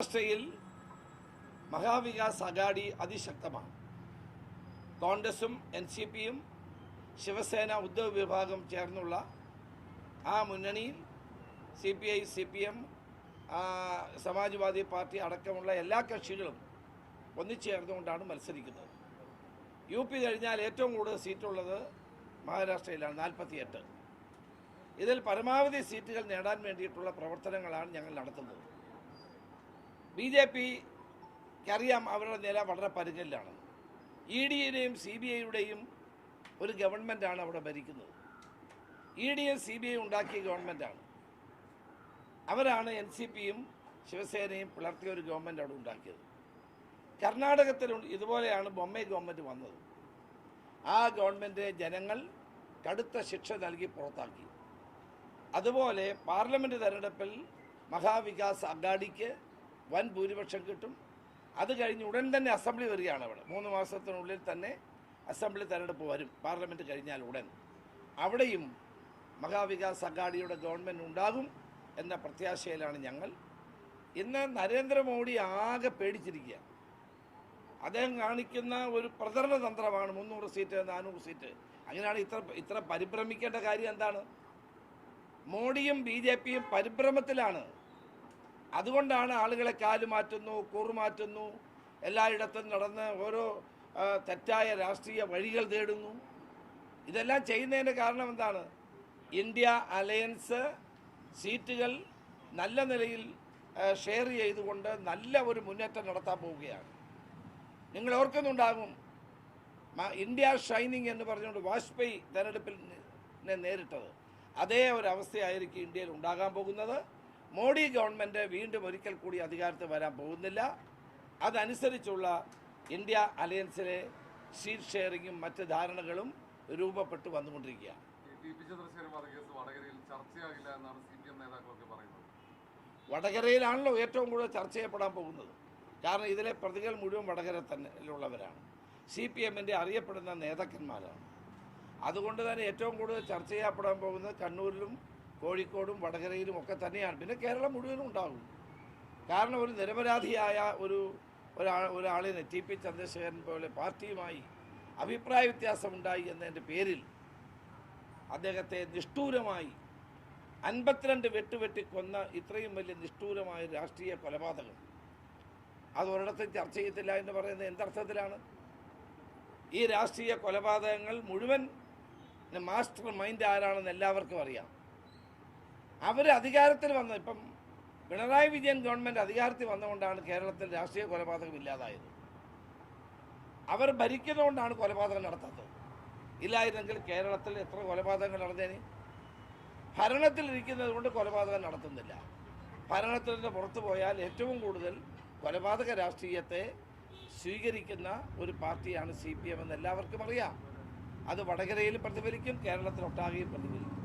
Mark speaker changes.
Speaker 1: മഹാരാഷ്ട്രയിൽ മഹാവികാസ് അഗാഡി അതിശക്തമാണ്. കോൺഗ്രസും N C പിയും ശിവസേന ഉദ്ധവ് വിഭാഗം ചേർന്നുള്ള ആ മുന്നണിയിൽ C P I C P M Samajwadi Party അടക്കമുള്ള എല്ലാ കക്ഷികളും ഒന്നിച്ചേർന്നുകൊണ്ടാണ് മത്സരിക്കുന്നത്. യു പി കഴിഞ്ഞാൽ ഏറ്റവും കൂടുതൽ സീറ്റുള്ളത് മഹാരാഷ്ട്രയിലാണ് നാൽപ്പത്തിയെട്ട്. ഇതിൽ പരമാവധി സീറ്റുകൾ നേടാൻ വേണ്ടിയിട്ടുള്ള പ്രവർത്തനങ്ങളാണ് ഞങ്ങൾ നടത്തുന്നത്. ബി ജെ പിക്കറിയാം അവരുടെ നില വളരെ പരുങ്ങലിലാണ് ഇ ഡിയുടെയും സി ബി ഐയുടെയും ഒരു ഗവൺമെന്റാണ് അവിടെ ഭരിക്കുന്നത്. ഇ ഡിയും സി ബി ഐ ഉണ്ടാക്കിയ ഗവൺമെന്റാണ് അവരാണ് എൻ സി പിയും ശിവസേനയും പിളർത്തിയ ഒരു ഗവൺമെന്റ് അവിടെ ഉണ്ടാക്കിയത്. കർണാടകത്തിൽ ഇതുപോലെയാണ് ബൊമ്മൈ ഗവൺമെന്റ് വന്നത്. ആ ഗവൺമെന്റിനെ ജനങ്ങൾ കടുത്ത ശിക്ഷ നൽകി പുറത്താക്കി. അതുപോലെ പാർലമെന്റ് തെരഞ്ഞെടുപ്പിൽ മഹാവികാസ് അഗാഡിക്ക് വൻ ഭൂരിപക്ഷം കിട്ടും. അത് കഴിഞ്ഞ് ഉടൻ തന്നെ അസംബ്ലി വരികയാണ് അവിടെ. മൂന്ന് മാസത്തിനുള്ളിൽ തന്നെ അസംബ്ലി തെരഞ്ഞെടുപ്പ് വരും. പാർലമെന്റ് കഴിഞ്ഞാൽ ഉടൻ. അവിടെയും മഹാവികാസ് അഗാഡിയുടെ ഗവൺമെന്റ് ഉണ്ടാകും എന്ന പ്രത്യാശയിലാണ് ഞങ്ങൾ. ഇന്ന് നരേന്ദ്രമോദി ആകെ പേടിച്ചിരിക്കുക. അദ്ദേഹം കാണിക്കുന്ന ഒരു പ്രചരണ തന്ത്രമാണ് മുന്നൂറ് സീറ്റ് നാനൂറ് സീറ്റ്. അങ്ങനെയാണ് ഇത്ര ഇത്ര പരിഭ്രമിക്കേണ്ട കാര്യം എന്താണ്? മോഡിയും ബി ജെ പിയും പരിഭ്രമത്തിലാണ്. അതുകൊണ്ടാണ് ആളുകളെ കാൽ മാറ്റുന്നു കൂറുമാറ്റുന്നു എല്ലായിടത്തും നടന്ന് ഓരോ തെറ്റായ രാഷ്ട്രീയ വഴികൾ തേടുന്നു. ഇതെല്ലാം ചെയ്യുന്നതിന്റെ കാരണം എന്താണ്? ഇന്ത്യ അലയൻസ് സീറ്റുകൾ നല്ല നിലയിൽ ഷെയർ ചെയ്തുകൊണ്ട് നല്ല ഒരു മുന്നേറ്റം നടത്താൻ പോവുകയാണ്. നിങ്ങൾ ഓർക്കുന്നുണ്ടാകും ഇന്ത്യ ഷൈനിങ് എന്ന് പറഞ്ഞുകൊണ്ട് വാജ്പേയി തെരഞ്ഞെടുപ്പിൽ നേരിട്ടത്. അതേ ഒരവസ്ഥയായിരിക്കും ഇന്ത്യയിൽ ഉണ്ടാകാൻ പോകുന്നത്. മോഡി ഗവൺമെന്റ് വീണ്ടും ഒരിക്കൽ കൂടി അധികാരത്തിൽ വരാൻ പോകുന്നില്ല. അതനുസരിച്ചുള്ള ഇന്ത്യ അലയൻസിലെ സീറ്റ് ഷെയറിങ്ങും മറ്റ് ധാരണകളും രൂപപ്പെട്ടു വന്നുകൊണ്ടിരിക്കുകയാണ്. വടകരയിലാണല്ലോ ഏറ്റവും കൂടുതൽ ചർച്ച ചെയ്യപ്പെടാൻ പോകുന്നത്. കാരണം ഇതിലെ പ്രതികൾ മുഴുവൻ വടകര തന്നെ ഉള്ളവരാണ് സി പി എമ്മിന്റെ അറിയപ്പെടുന്ന നേതാക്കന്മാരാണ്. അതുകൊണ്ട് തന്നെ ഏറ്റവും കൂടുതൽ ചർച്ച ചെയ്യപ്പെടാൻ പോകുന്നത് കണ്ണൂരിലും കോഴിക്കോടും വടകരയിലും ഒക്കെ തന്നെയാണ്. പിന്നെ കേരളം മുഴുവനും ഉണ്ടാകും. കാരണം ഒരു നിരപരാധിയായ ഒരു ഒരാ ഒരാളിനെ ടി പി ചന്ദ്രശേഖരൻ പോലെ പാർട്ടിയുമായി അഭിപ്രായ വ്യത്യാസമുണ്ടായി എന്നതിന്റെ പേരിൽ അദ്ദേഹത്തെ നിഷ്ഠൂരമായി അൻപത്തിരണ്ട് വെട്ടുവെട്ടി കൊന്ന ഇത്രയും വലിയ നിഷ്ഠൂരമായ രാഷ്ട്രീയ കൊലപാതകം. അത് ചർച്ച ചെയ്യത്തില്ല എന്ന് പറയുന്നത് എന്തർത്ഥത്തിലാണ് ഈ രാഷ്ട്രീയ കൊലപാതകങ്ങൾ മുഴുവൻ മാസ്റ്റർ മൈൻഡ് ആരാണെന്ന് എല്ലാവർക്കും അറിയാം. അവർ അധികാരത്തിൽ വന്ന ഇപ്പം പിണറായി വിജയൻ ഗവൺമെന്റ് അധികാരത്തിൽ വന്നുകൊണ്ടാണ് കേരളത്തിൽ രാഷ്ട്രീയ കൊലപാതകം ഇല്ലാതായത്. അവർ ഭരിക്കുന്നതുകൊണ്ടാണ് കൊലപാതകം നടത്താത്തത്. ഇല്ലായിരുന്നെങ്കിൽ കേരളത്തിൽ എത്ര കൊലപാതകങ്ങൾ നടന്നേനെ? ഭരണത്തിലിരിക്കുന്നത് കൊണ്ട് കൊലപാതകം നടത്തുന്നില്ല. ഭരണത്തിൽ നിന്ന് പുറത്തു പോയാൽ ഏറ്റവും കൂടുതൽ കൊലപാതക രാഷ്ട്രീയത്തെ സ്വീകരിക്കുന്ന ഒരു പാർട്ടിയാണ് സി പി എം എന്ന് എല്ലാവർക്കും അറിയാം. അത് വടകരയിൽ പ്രതിഫലിക്കും കേരളത്തിലൊട്ടാകെയും പ്രതിഫലിക്കും.